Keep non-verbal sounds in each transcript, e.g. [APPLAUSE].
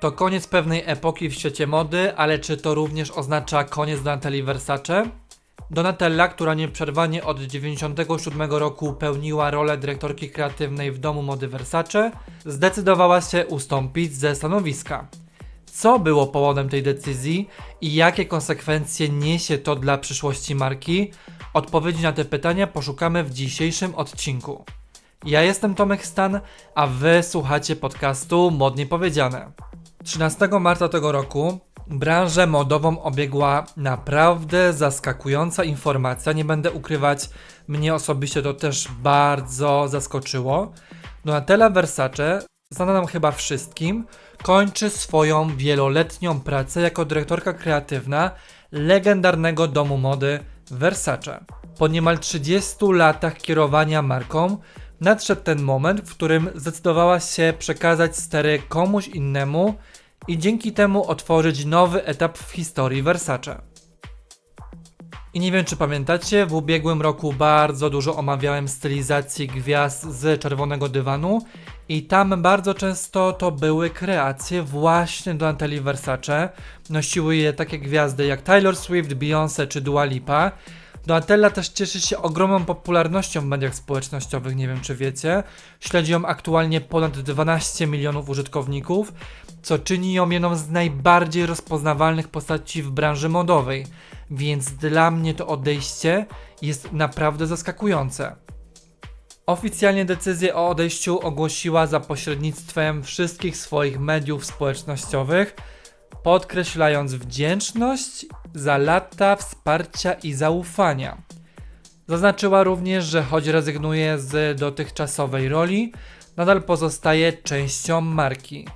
To koniec pewnej epoki w świecie mody, ale czy to również oznacza koniec Donatelli Versace? Donatella, która nieprzerwanie od 1997 roku pełniła rolę dyrektorki kreatywnej w domu mody Versace, zdecydowała się ustąpić ze stanowiska. Co było powodem tej decyzji i jakie konsekwencje niesie to dla przyszłości marki? Odpowiedzi na te pytania poszukamy w dzisiejszym odcinku. Ja jestem Tomek Stan, a wy słuchacie podcastu Modnie Powiedziane. 13 marca tego roku branżę modową obiegła naprawdę zaskakująca informacja. Nie będę ukrywać, mnie osobiście to też bardzo zaskoczyło. Donatella Versace, znana nam chyba wszystkim, kończy swoją wieloletnią pracę jako dyrektorka kreatywna legendarnego domu mody Versace. Po niemal 30 latach kierowania marką, nadszedł ten moment, w którym zdecydowała się przekazać stery komuś innemu i dzięki temu otworzyć nowy etap w historii Versace. I nie wiem, czy pamiętacie, w ubiegłym roku bardzo dużo omawiałem stylizacji gwiazd z czerwonego dywanu i tam bardzo często to były kreacje właśnie Donatelli Versace. Nosiły je takie gwiazdy jak Taylor Swift, Beyoncé czy Dua Lipa. Donatella też cieszy się ogromną popularnością w mediach społecznościowych, nie wiem czy wiecie. Śledzi ją aktualnie ponad 12 milionów użytkowników, co czyni ją jedną z najbardziej rozpoznawalnych postaci w branży modowej, więc dla mnie to odejście jest naprawdę zaskakujące. Oficjalnie decyzję o odejściu ogłosiła za pośrednictwem wszystkich swoich mediów społecznościowych, podkreślając wdzięczność za lata wsparcia i zaufania. Zaznaczyła również, że choć rezygnuje z dotychczasowej roli, nadal pozostaje częścią marki.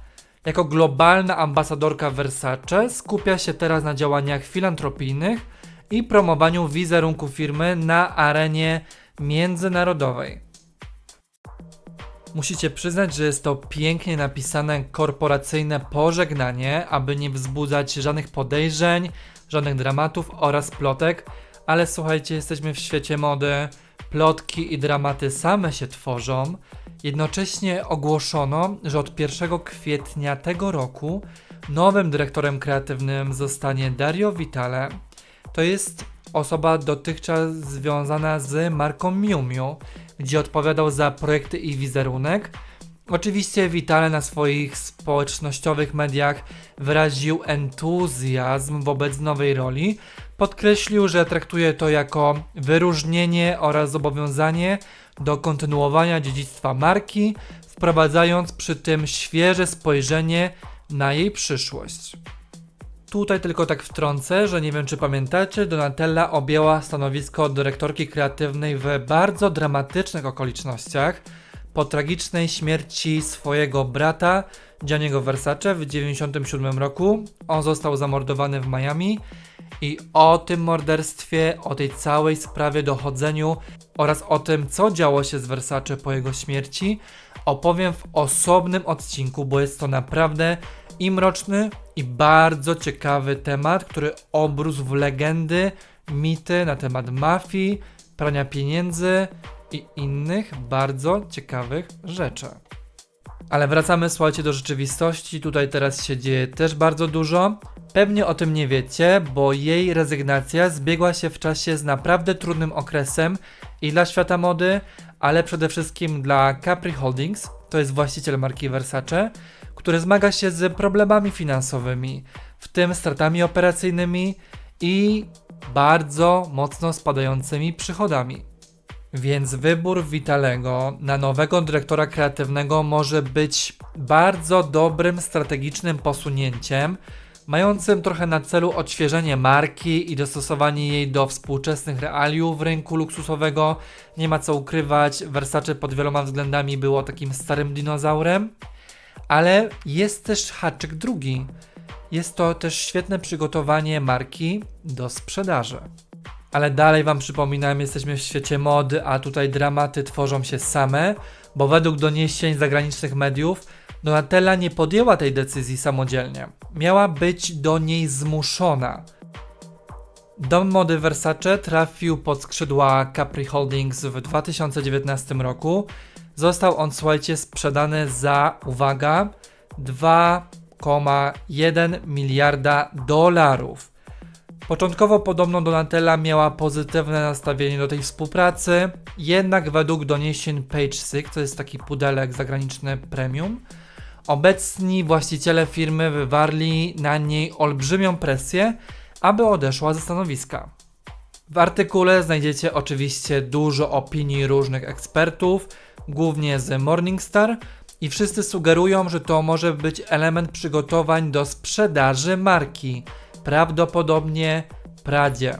Jako globalna ambasadorka Versace skupia się teraz na działaniach filantropijnych i promowaniu wizerunku firmy na arenie międzynarodowej. Musicie przyznać, że jest to pięknie napisane korporacyjne pożegnanie, aby nie wzbudzać żadnych podejrzeń, żadnych dramatów oraz plotek, ale słuchajcie, jesteśmy w świecie mody, plotki i dramaty same się tworzą. Jednocześnie ogłoszono, że od 1 kwietnia tego roku nowym dyrektorem kreatywnym zostanie Dario Vitale. To jest osoba dotychczas związana z marką Miu Miu, gdzie odpowiadał za projekty i wizerunek. Oczywiście Vitale na swoich społecznościowych mediach wyraził entuzjazm wobec nowej roli. Podkreślił, że traktuje to jako wyróżnienie oraz zobowiązanie do kontynuowania dziedzictwa marki, wprowadzając przy tym świeże spojrzenie na jej przyszłość. Tutaj tylko tak wtrącę, że nie wiem czy pamiętacie, Donatella objęła stanowisko dyrektorki kreatywnej w bardzo dramatycznych okolicznościach po tragicznej śmierci swojego brata Gianniego Versace w 1997 roku. On został zamordowany w Miami i o tym morderstwie, o tej całej sprawie dochodzeniu oraz o tym, co działo się z Versace po jego śmierci, opowiem w osobnym odcinku, bo jest to naprawdę i mroczny, i bardzo ciekawy temat, który obrósł w legendy, mity na temat mafii, prania pieniędzy i innych bardzo ciekawych rzeczy. Ale wracamy, słuchajcie, do rzeczywistości. Tutaj teraz się dzieje też bardzo dużo. Pewnie o tym nie wiecie, bo jej rezygnacja zbiegła się w czasie z naprawdę trudnym okresem i dla świata mody, ale przede wszystkim dla Capri Holdings, to jest właściciel marki Versace, który zmaga się z problemami finansowymi, w tym stratami operacyjnymi i bardzo mocno spadającymi przychodami. Więc wybór Vitalego na nowego dyrektora kreatywnego może być bardzo dobrym strategicznym posunięciem, mającym trochę na celu odświeżenie marki i dostosowanie jej do współczesnych realiów rynku luksusowego. Nie ma co ukrywać, Versace pod wieloma względami było takim starym dinozaurem, ale jest też haczyk drugi. Jest to też świetne przygotowanie marki do sprzedaży. Ale dalej Wam przypominam, jesteśmy w świecie mody, a tutaj dramaty tworzą się same, bo według doniesień zagranicznych mediów Donatella nie podjęła tej decyzji samodzielnie. Miała być do niej zmuszona. Dom mody Versace trafił pod skrzydła Capri Holdings w 2019 roku. Został on, słuchajcie, sprzedany za, uwaga, 2,1 miliarda dolarów. Początkowo podobno Donatella miała pozytywne nastawienie do tej współpracy, jednak według doniesień Page Six, to jest taki pudelek zagraniczny premium, obecni właściciele firmy wywarli na niej olbrzymią presję, aby odeszła ze stanowiska. W artykule znajdziecie oczywiście dużo opinii różnych ekspertów, głównie z Morningstar, i wszyscy sugerują, że to może być element przygotowań do sprzedaży marki, prawdopodobnie Pradzie.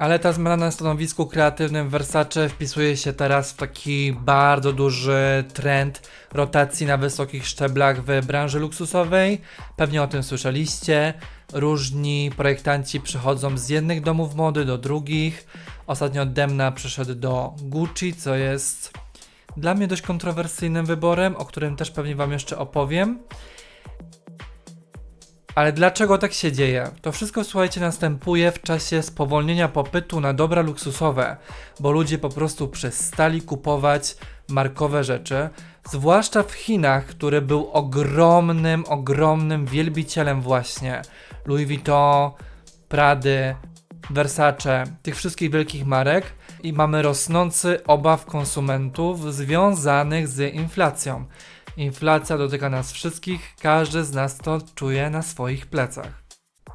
Ale ta zmiana na stanowisku kreatywnym Versace wpisuje się teraz w taki bardzo duży trend rotacji na wysokich szczeblach w branży luksusowej. Pewnie o tym słyszeliście. Różni projektanci przychodzą z jednych domów mody do drugich. Ostatnio Demna przyszedł do Gucci, co jest dla mnie dość kontrowersyjnym wyborem, o którym też pewnie Wam jeszcze opowiem. Ale dlaczego tak się dzieje? To wszystko, słuchajcie, następuje w czasie spowolnienia popytu na dobra luksusowe, bo ludzie po prostu przestali kupować markowe rzeczy, zwłaszcza w Chinach, który był ogromnym, ogromnym wielbicielem właśnie Louis Vuitton, Prady, Versace, tych wszystkich wielkich marek i mamy rosnący obaw konsumentów związanych z inflacją. Inflacja dotyka nas wszystkich, każdy z nas to czuje na swoich plecach.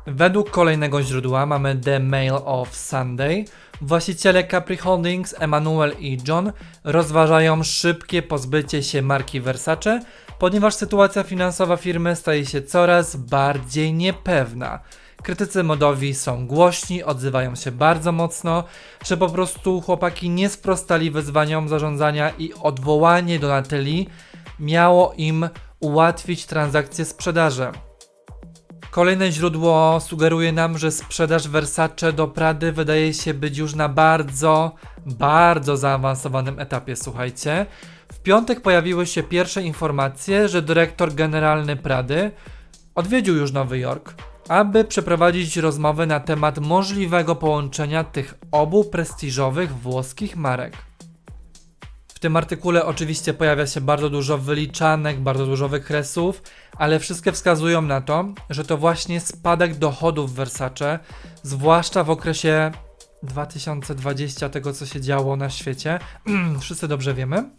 Według kolejnego źródła mamy The Mail of Sunday. Właściciele Capri Holdings, Emmanuel i John rozważają szybkie pozbycie się marki Versace, ponieważ sytuacja finansowa firmy staje się coraz bardziej niepewna. Krytycy modowi są głośni, odzywają się bardzo mocno, że po prostu chłopaki nie sprostali wyzwaniom zarządzania i odwołanie Donatelli miało im ułatwić transakcję sprzedaży. Kolejne źródło sugeruje nam, że sprzedaż Versace do Prady wydaje się być już na bardzo, bardzo zaawansowanym etapie, słuchajcie. W piątek pojawiły się pierwsze informacje, że dyrektor generalny Prady odwiedził już Nowy Jork, aby przeprowadzić rozmowę na temat możliwego połączenia tych obu prestiżowych włoskich marek. W tym artykule oczywiście pojawia się bardzo dużo wyliczanek, bardzo dużo wykresów, ale wszystkie wskazują na to, że to właśnie spadek dochodów Versace, zwłaszcza w okresie 2020, tego co się działo na świecie, [CLEARS THROAT] wszyscy dobrze wiemy,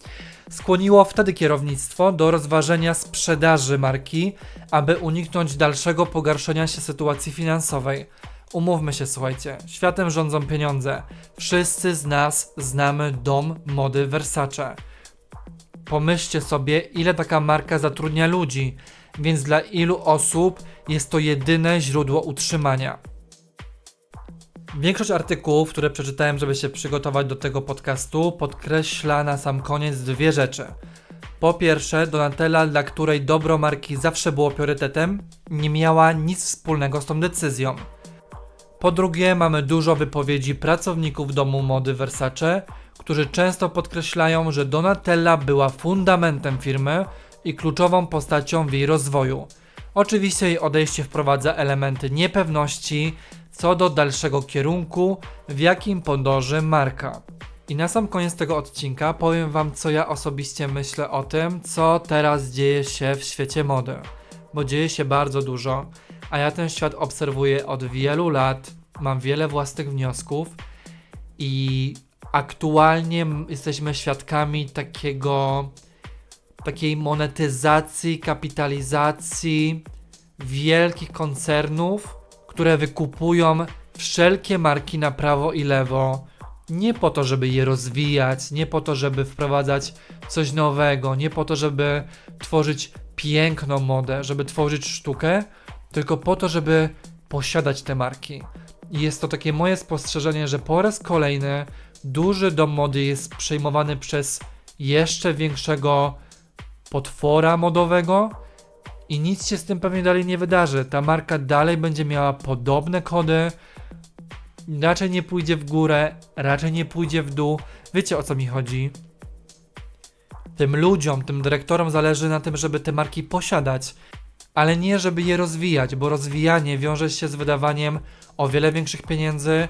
skłoniło wtedy kierownictwo do rozważenia sprzedaży marki, aby uniknąć dalszego pogarszenia się sytuacji finansowej. Umówmy się, słuchajcie, światem rządzą pieniądze. Wszyscy z nas znamy dom mody Versace. Pomyślcie sobie, ile taka marka zatrudnia ludzi, więc dla ilu osób jest to jedyne źródło utrzymania. Większość artykułów, które przeczytałem, żeby się przygotować do tego podcastu, podkreśla na sam koniec dwie rzeczy. Po pierwsze, Donatella, dla której dobro marki zawsze było priorytetem, nie miała nic wspólnego z tą decyzją. Po drugie, mamy dużo wypowiedzi pracowników domu mody Versace, którzy często podkreślają, że Donatella była fundamentem firmy i kluczową postacią w jej rozwoju. Oczywiście jej odejście wprowadza elementy niepewności co do dalszego kierunku, w jakim podąży marka. I na sam koniec tego odcinka powiem Wam, co ja osobiście myślę o tym, co teraz dzieje się w świecie mody. Bo dzieje się bardzo dużo, a ja ten świat obserwuję od wielu lat, mam wiele własnych wniosków i aktualnie jesteśmy świadkami takiego takiej monetyzacji, kapitalizacji wielkich koncernów, które wykupują wszelkie marki na prawo i lewo. Nie po to, żeby je rozwijać, nie po to, żeby wprowadzać coś nowego, nie po to, żeby tworzyć piękną modę, żeby tworzyć sztukę, tylko po to, żeby posiadać te marki. I jest to takie moje spostrzeżenie, że po raz kolejny duży dom mody jest przejmowany przez jeszcze większego potwora modowego i nic się z tym pewnie dalej nie wydarzy. Ta marka dalej będzie miała podobne kody, raczej nie pójdzie w górę, raczej nie pójdzie w dół. Wiecie o co mi chodzi? Tym ludziom, tym dyrektorom zależy na tym, żeby te marki posiadać, ale nie żeby je rozwijać, bo rozwijanie wiąże się z wydawaniem o wiele większych pieniędzy,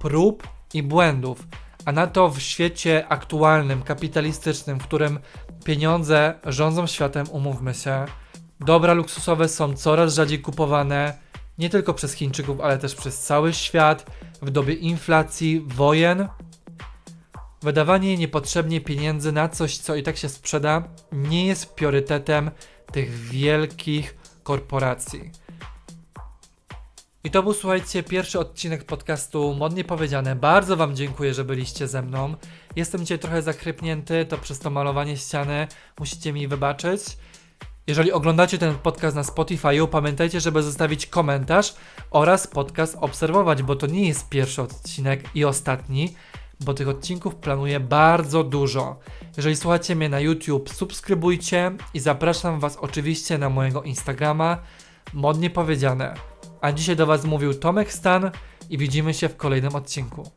prób i błędów. A na to w świecie aktualnym, kapitalistycznym, w którym pieniądze rządzą światem, umówmy się, dobra luksusowe są coraz rzadziej kupowane, nie tylko przez Chińczyków, ale też przez cały świat, w dobie inflacji, wojen. Wydawanie niepotrzebnie pieniędzy na coś, co i tak się sprzeda, nie jest priorytetem tych wielkich korporacji. I to był, słuchajcie, pierwszy odcinek podcastu Modnie Powiedziane. Bardzo Wam dziękuję, że byliście ze mną. Jestem dzisiaj trochę zachrypnięty, to przez to malowanie ściany musicie mi wybaczyć. Jeżeli oglądacie ten podcast na Spotify'u, pamiętajcie, żeby zostawić komentarz oraz podcast obserwować, bo to nie jest pierwszy odcinek i ostatni, bo tych odcinków planuję bardzo dużo. Jeżeli słuchacie mnie na YouTube, subskrybujcie i zapraszam Was oczywiście na mojego Instagrama, modnie powiedziane. A dzisiaj do Was mówił Tomek Stan i widzimy się w kolejnym odcinku.